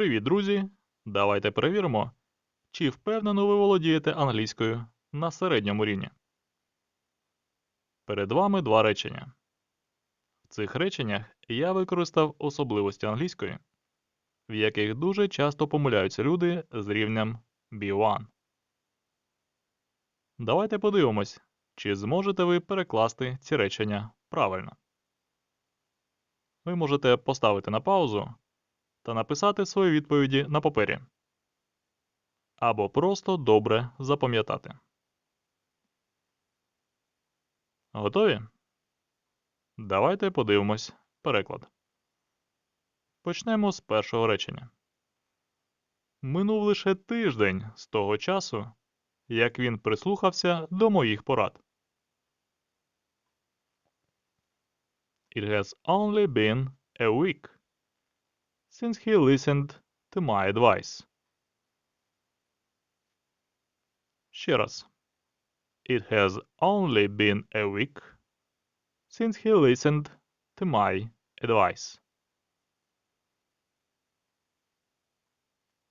Привіт, друзі! Давайте перевіримо, чи впевнено ви володієте англійською на середньому рівні. Перед вами два речення. В цих реченнях я використав особливості англійської, в яких дуже часто помиляються люди з рівнем B1. Давайте подивимось, чи зможете ви перекласти ці речення правильно. Ви можете поставити на паузу та написати свої відповіді на папері. Або просто добре запам'ятати. Готові? Давайте подивимось переклад. Почнемо з першого речення. Минув лише тиждень з того часу, як він прислухався до моїх порад. It has only been a week since he listened to my advice. Ще раз. It has only been a week since he listened to my advice.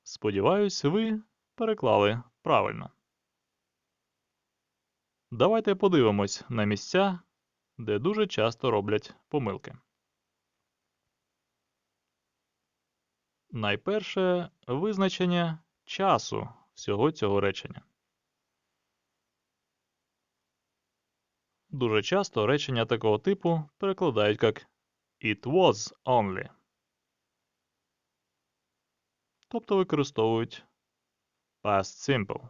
Сподіваюсь, ви переклали правильно. Давайте подивимось на місця, де дуже часто роблять помилки. Найперше визначення часу всього цього речення. Дуже часто речення такого типу перекладають як It was only. Тобто використовують past simple.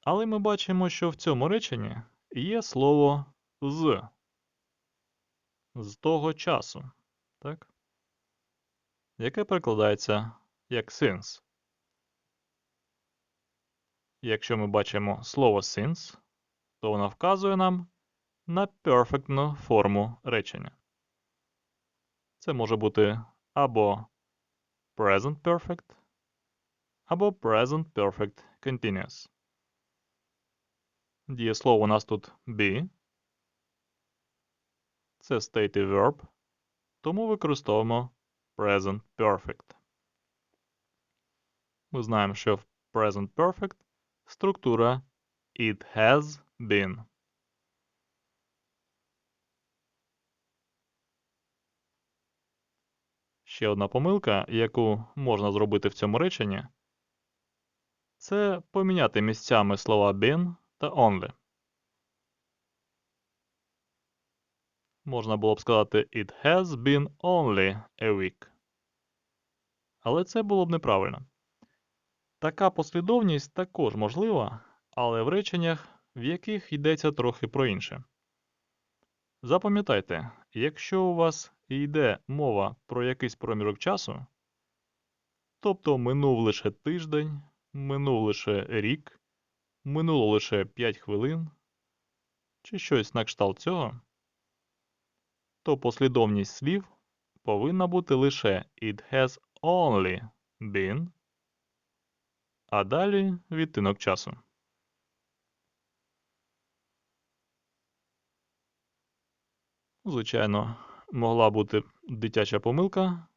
Але ми бачимо, що в цьому реченні є слово з з того часу, так? яке перекладається як since. Якщо ми бачимо слово since, то воно вказує нам на перфектну форму речення. Це може бути або present perfect, або present perfect continuous. Дієслово у нас тут be. Це stative verb, тому використовуємо present perfect. Ми знаємо, що в present perfect структура it has been. Ще одна помилка, яку можна зробити в цьому реченні, це поміняти місцями слова been та only. Можна було б сказати It has been only a week. Але це було б неправильно. Така послідовність також можлива, але в реченнях, в яких йдеться трохи про інше. Запам'ятайте, якщо у вас йде мова про якийсь промірок часу, тобто минув лише тиждень, минув лише рік, минуло лише 5 хвилин, чи щось на кшталт цього, то послідовність слів повинна бути лише It has only been, а далі відтинок часу. Звичайно, могла бути дитяча помилка.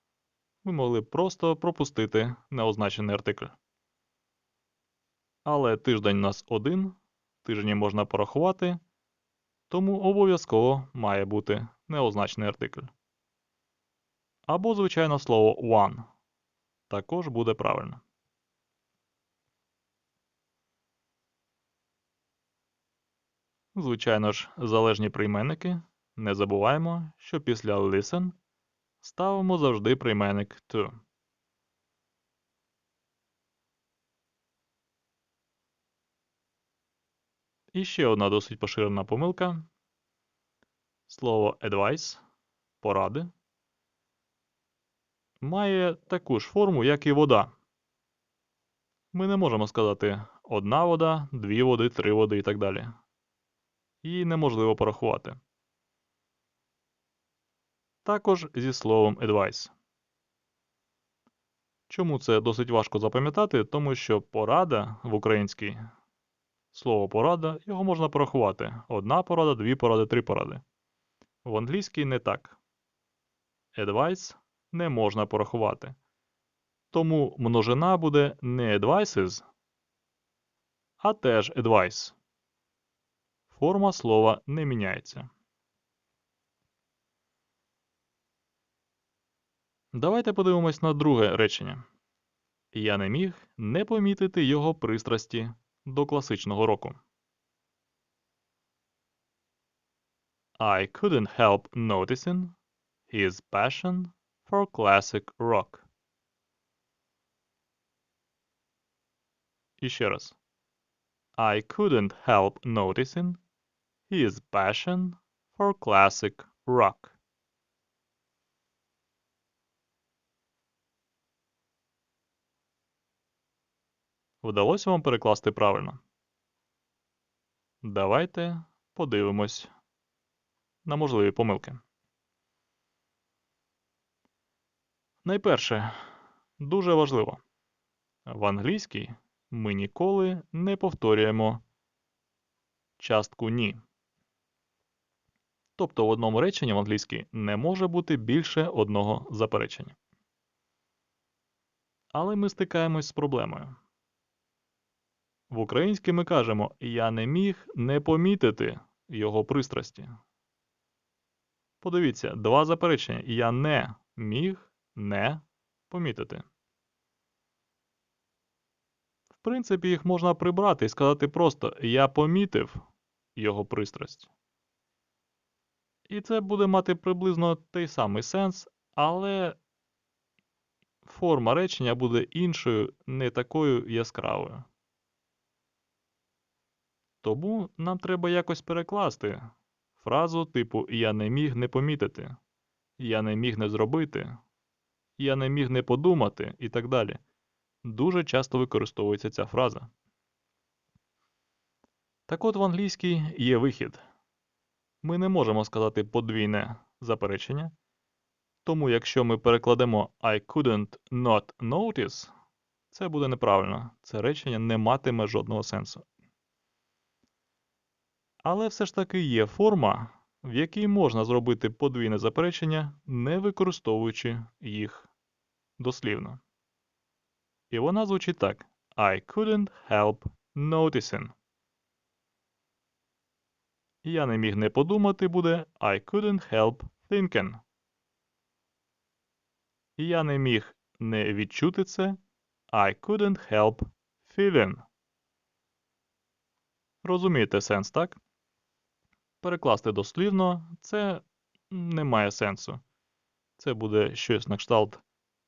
Ви могли просто пропустити неозначений артикль. Але тиждень у нас один, тижні можна порахувати, тому обов'язково має бути неозначений артикль. Або, звичайно, слово one також буде правильно. Звичайно ж, залежні прийменники. Не забуваємо, що після listen ставимо завжди прийменник to. І ще одна досить поширена помилка. Слово advice поради має таку ж форму, як і вода. Ми не можемо сказати одна вода, дві води, три води і так далі. Її неможливо порахувати. Також зі словом advice. Чому це досить важко запам'ятати? Тому що порада в українській слово порада, його можна порахувати. Одна порада, дві поради, три поради. В англійській не так. advice не можна порахувати. Тому множина буде не advices, а теж advice. Форма слова не міняється. Давайте подивимось на друге речення. Я не міг не помітити його пристрасті до класичного року. I couldn't help noticing his passion for classic rock. І ще раз. I couldn't help noticing his passion for classic rock. Вдалося вам перекласти правильно? Давайте подивимось на можливі помилки. Найперше, дуже важливо. В англійській ми ніколи не повторюємо частку ні. Тобто в одному реченні в англійській не може бути більше одного заперечення. Але ми стикаємось з проблемою. В українській ми кажемо Я не міг не помітити його пристрасті. Подивіться, два заперечення. Я не міг не помітити. В принципі, їх можна прибрати і сказати просто Я помітив його пристрасть. І це буде мати приблизно той самий сенс, але форма речення буде іншою, не такою яскравою. Тому нам треба якось перекласти фразу типу Я не міг не помітити, Я не міг не зробити, Я не міг не подумати і так далі. Дуже часто використовується ця фраза. Так от в англійській є вихід. Ми не можемо сказати подвійне заперечення. Тому якщо ми перекладемо I couldn't not notice, це буде неправильно. Це речення не матиме жодного сенсу. Але все ж таки є форма, в якій можна зробити подвійне заперечення, не використовуючи їх дослівно. І вона звучить так: I couldn't help noticing. Я не міг не подумати буде I couldn't help thinking. Я не міг не відчути це I couldn't help feeling. Розумієте сенс, так? Перекласти дослівно це не має сенсу. Це буде щось на кшталт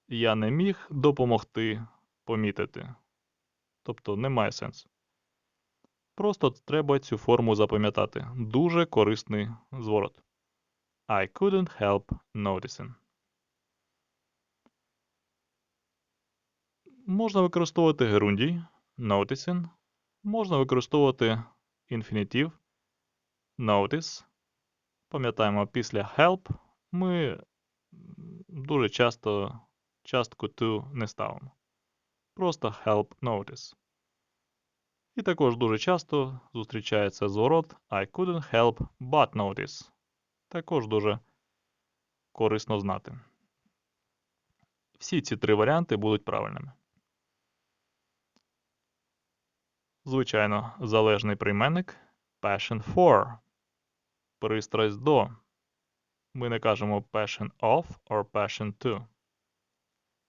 Я не міг допомогти помітити. Тобто немає сенсу. Просто треба цю форму запам'ятати. Дуже корисний зворот. I couldn't help noticing. Можна використовувати герундій noticing. Можна використовувати інфінітив notice. Пам'ятаємо, після help ми дуже часто частку to не ставимо. Просто help notice. І також дуже часто зустрічається зворот I couldn't help but notice. Також дуже корисно знати. Всі ці три варіанти будуть правильними. Звичайно, залежний прийменник passion for. Пристрасть до. Ми не кажемо passion of or passion to.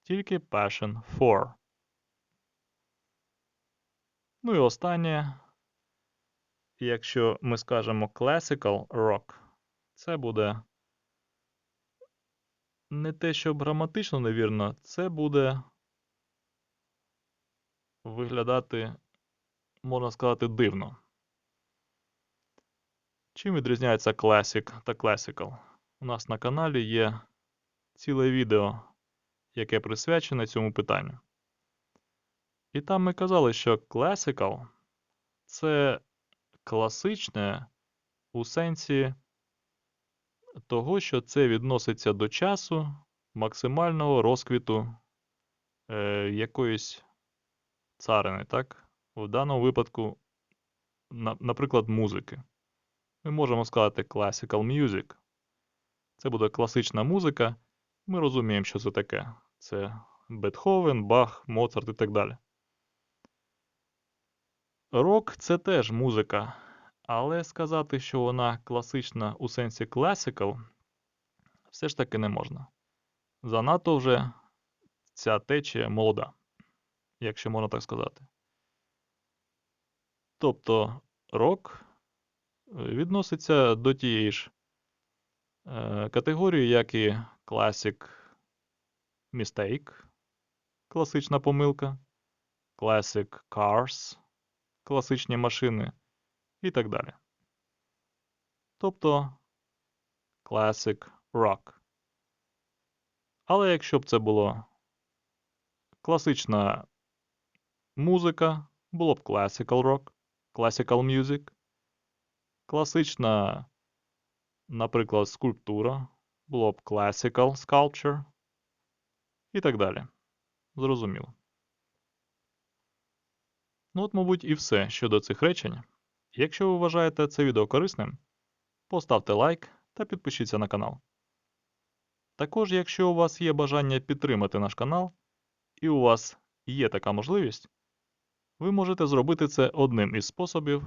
Тільки passion for. Ну і останнє. Якщо ми скажемо classical rock, це буде не те, що граматично невірно, це буде виглядати, можна сказати, дивно. Чим відрізняється Classic та Classical? У нас на каналі є ціле відео, яке присвячене цьому питанню. І там ми казали, що Classical це класичне у сенсі того, що це відноситься до часу максимального розквіту е, якоїсь царини, так? В даному випадку, на, наприклад, музики. Ми можемо сказати classical music. Це буде класична музика, Ми розуміємо, що це таке. Це Бетховен, Бах, Моцарт і так далі. Рок це теж музика, але сказати, що вона класична у сенсі classical, все ж таки не можна. Занадто вже ця течія молода, якщо можна так сказати. Тобто рок відноситься до тієї ж е, категорії, як і Classic Mistake, класична помилка, Classic Cars, класичні машини і так далі. Тобто Classic Rock. Але якщо б це було класична музика, було б Classical Rock, Classical Music, класична, наприклад, скульптура, було б Classical Sculpture і так далі. Зрозуміло. Ну от, мабуть, і все щодо цих речень. Якщо ви вважаєте це відео корисним, поставте лайк та підпишіться на канал. Також, якщо у вас є бажання підтримати наш канал, і у вас є така можливість, ви можете зробити це одним із способів,